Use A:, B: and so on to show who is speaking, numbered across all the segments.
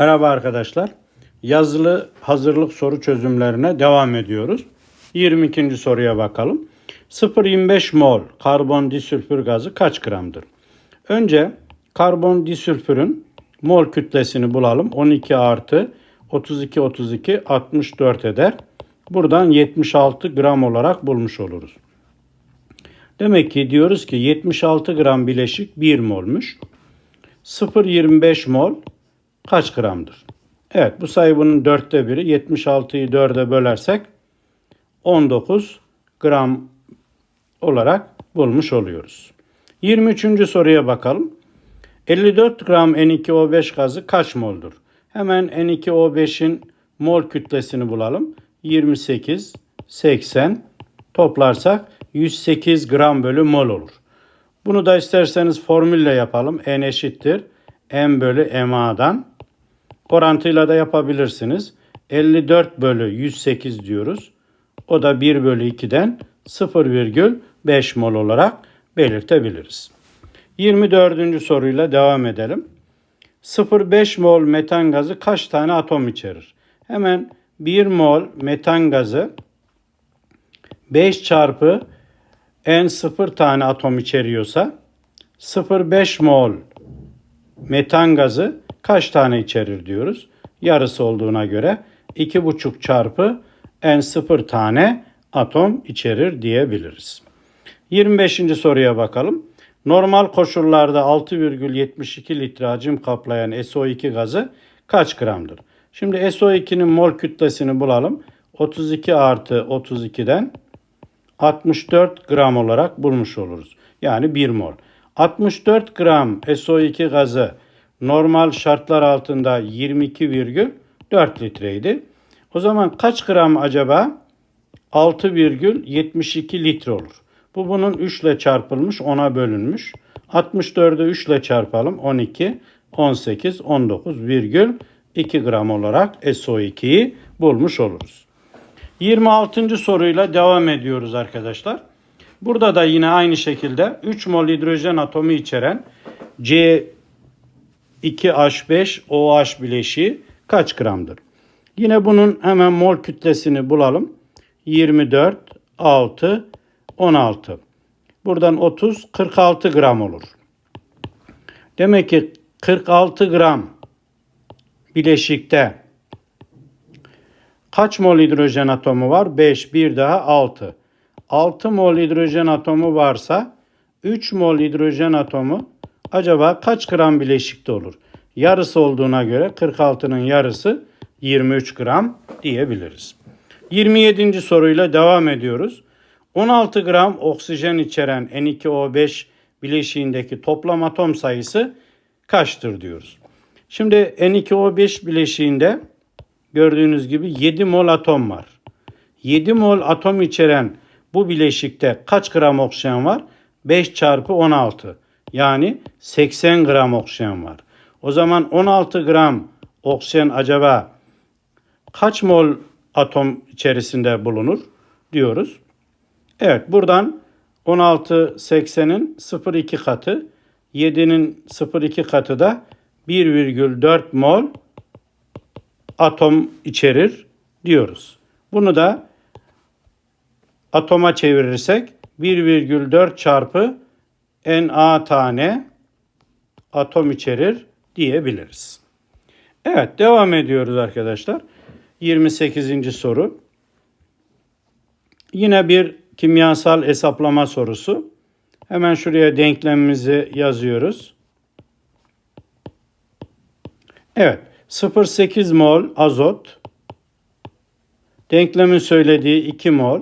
A: Merhaba arkadaşlar. Yazılı hazırlık soru çözümlerine devam ediyoruz. 22. soruya bakalım. 0.25 mol karbon disülfür gazı kaç gramdır? Önce karbon disülfürün mol kütlesini bulalım. 12 artı 32 32 64 eder. Buradan 76 gram olarak bulmuş oluruz. Demek ki diyoruz ki 76 gram bileşik 1 molmuş. 0.25 mol kaç gramdır? Evet bu sayı bunun dörtte biri. 76'yı dörde bölersek 19 gram olarak bulmuş oluyoruz. 23. soruya bakalım. 54 gram N2O5 gazı kaç moldur? Hemen N2O5'in mol kütlesini bulalım. 28, 80 toplarsak 108 gram bölü mol olur. Bunu da isterseniz formülle yapalım. N eşittir M bölü MA'dan. Orantıyla da yapabilirsiniz. 54 bölü 108 diyoruz. O da 1 bölü 2'den 0,5 mol olarak belirtebiliriz. 24. soruyla devam edelim. 0,5 mol metan gazı kaç tane atom içerir? Hemen 1 mol metan gazı 5 çarpı N0 tane atom içeriyorsa 0,5 mol metan gazı kaç tane içerir diyoruz. Yarısı olduğuna göre 2,5 çarpı N0 tane atom içerir diyebiliriz. 25. soruya bakalım. Normal koşullarda 6,72 litre hacim kaplayan SO2 gazı kaç gramdır? Şimdi SO2'nin mol kütlesini bulalım. 32 artı 32'den 64 gram olarak bulmuş oluruz. Yani 1 mol. 64 gram SO2 gazı normal şartlar altında 22,4 litreydi. O zaman kaç gram acaba? 6,72 litre olur. Bu bunun 3 ile çarpılmış 10'a bölünmüş. 64'ü 3 ile çarpalım 12, 18, 19,2 gram olarak SO2'yi bulmuş oluruz. 26. soruyla devam ediyoruz arkadaşlar. Burada da yine aynı şekilde 3 mol hidrojen atomu içeren C2H5OH bileşiği kaç gramdır? Yine bunun hemen mol kütlesini bulalım. 24, 6, 16. Buradan 30, 46 gram olur. Demek ki 46 gram bileşikte kaç mol hidrojen atomu var? 5, bir daha 6. 6 mol hidrojen atomu varsa 3 mol hidrojen atomu acaba kaç gram bileşikte olur? Yarısı olduğuna göre 46'nın yarısı 23 gram diyebiliriz. 27. soruyla devam ediyoruz. 16 gram oksijen içeren N2O5 bileşiğindeki toplam atom sayısı kaçtır diyoruz. Şimdi N2O5 bileşiğinde gördüğünüz gibi 7 mol atom var. 7 mol atom içeren bu bileşikte kaç gram oksijen var? 5 çarpı 16 yani 80 gram oksijen var. O zaman 16 gram oksijen acaba kaç mol atom içerisinde bulunur diyoruz. Evet buradan 16 80'in 0,2 katı 7'nin 0,2 katı da 1,4 mol atom içerir diyoruz. Bunu da atoma çevirirsek 1,4 çarpı Na tane atom içerir diyebiliriz. Evet devam ediyoruz arkadaşlar. 28. soru. Yine bir kimyasal hesaplama sorusu. Hemen şuraya denklemimizi yazıyoruz. Evet 0,8 mol azot. Denklemin söylediği 2 mol.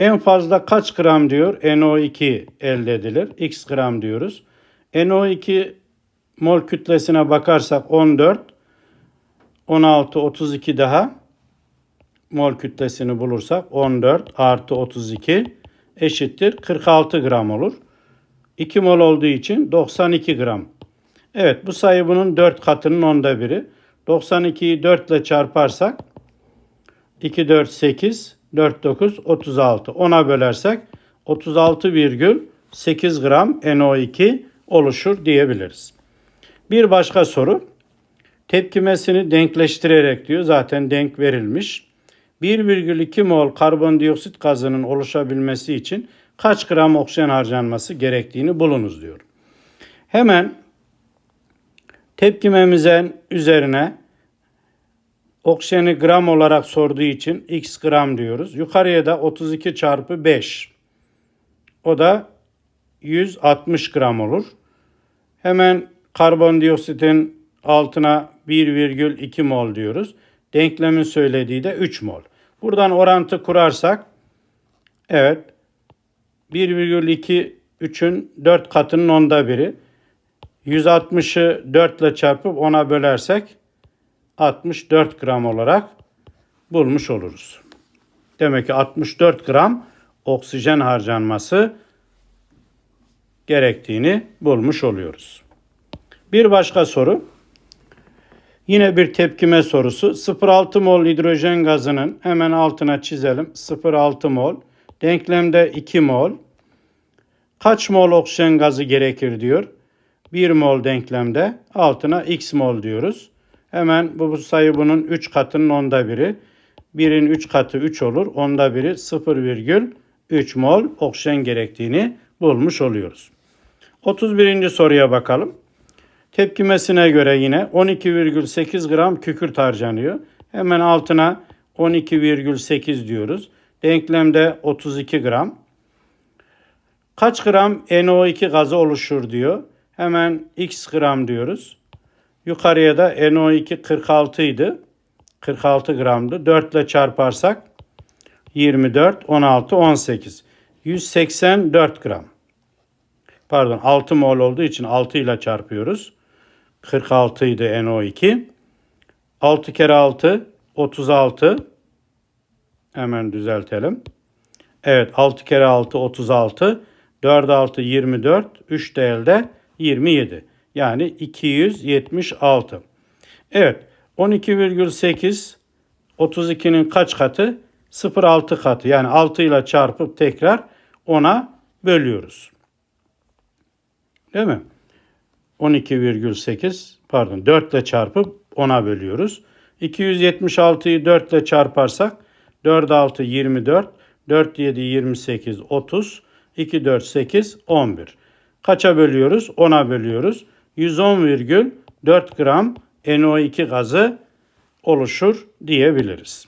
A: En fazla kaç gram diyor? NO2 elde edilir. X gram diyoruz. NO2 mol kütlesine bakarsak 14, 16, 32 daha mol kütlesini bulursak 14 artı 32 eşittir 46 gram olur. 2 mol olduğu için 92 gram. Evet bu sayı bunun 4 katının onda biri. 92'yi 4 ile çarparsak 2, 4, 8, 4, 9, 36. 10'a bölersek 36,8 gram NO2 oluşur diyebiliriz. Bir başka soru. Tepkimesini denkleştirerek diyor. Zaten denk verilmiş. 1,2 mol karbondioksit gazının oluşabilmesi için kaç gram oksijen harcanması gerektiğini bulunuz diyor. Hemen tepkimemizin üzerine oksijeni gram olarak sorduğu için x gram diyoruz. Yukarıya da 32 çarpı 5. O da 160 gram olur. Hemen karbondioksitin altına 1,2 mol diyoruz. Denklemin söylediği de 3 mol. Buradan orantı kurarsak evet 1,2 3'ün 4 katının onda biri. 160'ı 4 ile çarpıp 10'a bölersek 64 gram olarak bulmuş oluruz. Demek ki 64 gram oksijen harcanması gerektiğini bulmuş oluyoruz. Bir başka soru. Yine bir tepkime sorusu. 0,6 mol hidrojen gazının hemen altına çizelim. 0,6 mol. Denklemde 2 mol. Kaç mol oksijen gazı gerekir diyor. 1 mol denklemde altına x mol diyoruz. Hemen bu, sayı bunun 3 katının onda biri. 1'in 3 katı 3 olur. Onda biri 0,3 mol oksijen gerektiğini bulmuş oluyoruz. 31. soruya bakalım. Tepkimesine göre yine 12,8 gram kükürt harcanıyor. Hemen altına 12,8 diyoruz. Denklemde 32 gram. Kaç gram NO2 gazı oluşur diyor. Hemen x gram diyoruz. Yukarıya da NO2 46 idi. 46 gramdı. 4 ile çarparsak 24, 16, 18. 184 gram. Pardon 6 mol olduğu için 6 ile çarpıyoruz. 46 idi NO2. 6 kere 6 36. Hemen düzeltelim. Evet 6 kere 6 36. 4 6 24. 3 de elde 27. Yani 276. Evet 12,8 32'nin kaç katı? 0,6 katı. Yani 6 ile çarpıp tekrar 10'a bölüyoruz. Değil mi? 12,8 pardon 4 ile çarpıp 10'a bölüyoruz. 276'yı 4 ile çarparsak 4 6 24, 4 7 28 30, 2 4 8 11. Kaça bölüyoruz? 10'a bölüyoruz. 110,4 gram NO2 gazı oluşur diyebiliriz.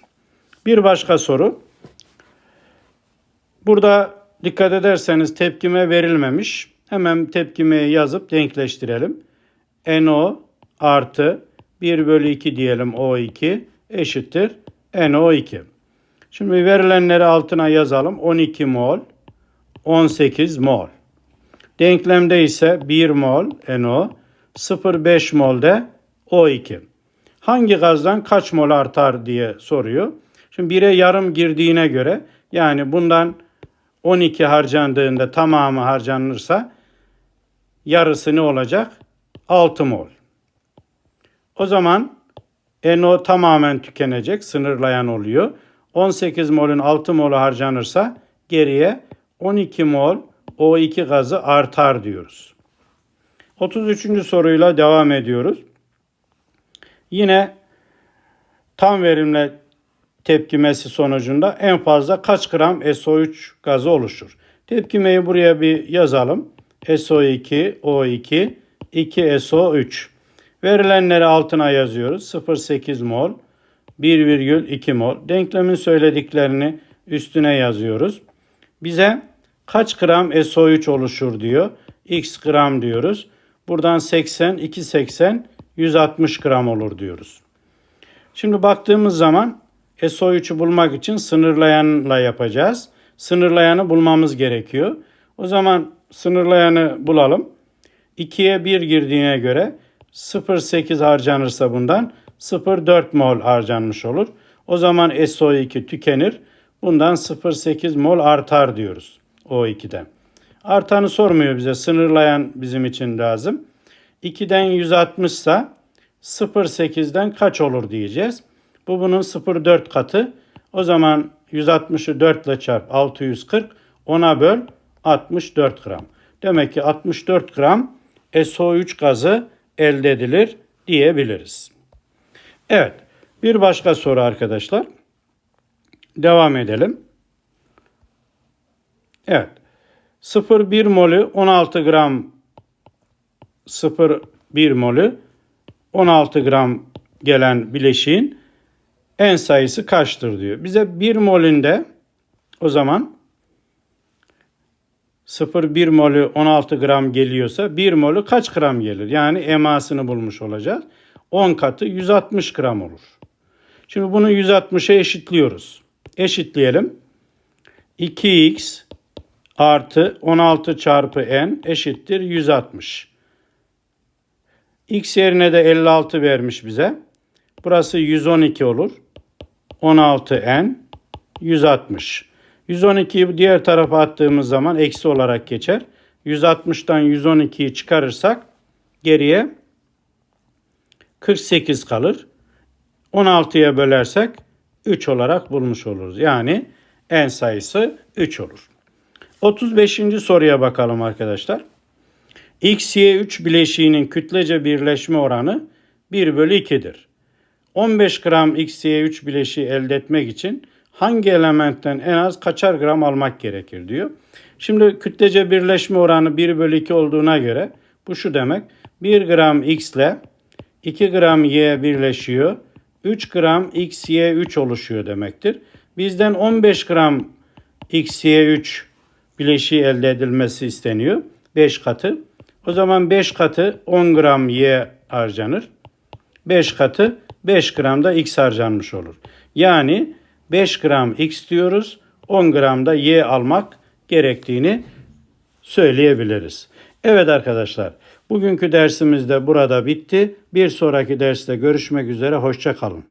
A: Bir başka soru. Burada dikkat ederseniz tepkime verilmemiş. Hemen tepkimeyi yazıp denkleştirelim. NO artı 1 bölü 2 diyelim O2 eşittir NO2. Şimdi verilenleri altına yazalım. 12 mol, 18 mol. Denklemde ise 1 mol NO, 0,5 mol de O2. Hangi gazdan kaç mol artar diye soruyor. Şimdi 1'e yarım girdiğine göre yani bundan 12 harcandığında tamamı harcanırsa yarısı ne olacak? 6 mol. O zaman NO tamamen tükenecek, sınırlayan oluyor. 18 molün 6 molu harcanırsa geriye 12 mol O2 gazı artar diyoruz. 33. soruyla devam ediyoruz. Yine tam verimle tepkimesi sonucunda en fazla kaç gram SO3 gazı oluşur? Tepkimeyi buraya bir yazalım. SO2, O2, 2SO3. Verilenleri altına yazıyoruz. 0,8 mol, 1,2 mol. Denklemin söylediklerini üstüne yazıyoruz. Bize kaç gram SO3 oluşur diyor. X gram diyoruz. Buradan 80, 280, 160 gram olur diyoruz. Şimdi baktığımız zaman SO3'ü bulmak için sınırlayanla yapacağız. Sınırlayanı bulmamız gerekiyor. O zaman sınırlayanı bulalım. 2'ye 1 girdiğine göre 0,8 harcanırsa bundan 0,4 mol harcanmış olur. O zaman SO2 tükenir. Bundan 0,8 mol artar diyoruz O2'den. Artanı sormuyor bize. Sınırlayan bizim için lazım. 2'den 160 ise 0,8'den kaç olur diyeceğiz. Bu bunun 0,4 katı. O zaman 160'ı 4 ile çarp 640 ona böl 64 gram. Demek ki 64 gram SO3 gazı elde edilir diyebiliriz. Evet. Bir başka soru arkadaşlar. Devam edelim. Evet. 0,1 molü 16 gram 0,1 molü 16 gram gelen bileşiğin en sayısı kaçtır diyor. Bize 1 molünde o zaman 0,1 molü 16 gram geliyorsa 1 molü kaç gram gelir? Yani emasını bulmuş olacağız. 10 katı 160 gram olur. Şimdi bunu 160'a eşitliyoruz. Eşitleyelim. 2x artı 16 çarpı n eşittir 160. X yerine de 56 vermiş bize. Burası 112 olur. 16n 160. 112'yi diğer tarafa attığımız zaman eksi olarak geçer. 160'tan 112'yi çıkarırsak geriye 48 kalır. 16'ya bölersek 3 olarak bulmuş oluruz. Yani en sayısı 3 olur. 35. soruya bakalım arkadaşlar. X, Y 3 bileşiğinin kütlece birleşme oranı 1 bölü 2'dir. 15 gram X, Y 3 bileşiği elde etmek için hangi elementten en az kaçar gram almak gerekir diyor. Şimdi kütlece birleşme oranı 1 bölü 2 olduğuna göre bu şu demek. 1 gram X ile 2 gram Y birleşiyor. 3 gram X, Y 3 oluşuyor demektir. Bizden 15 gram X, Y 3 bileşiği elde edilmesi isteniyor. 5 katı. O zaman 5 katı 10 gram Y harcanır. 5 katı 5 gram da X harcanmış olur. Yani 5 gram X diyoruz. 10 gram da Y almak gerektiğini söyleyebiliriz. Evet arkadaşlar, bugünkü dersimiz de burada bitti. Bir sonraki derste görüşmek üzere, hoşça kalın.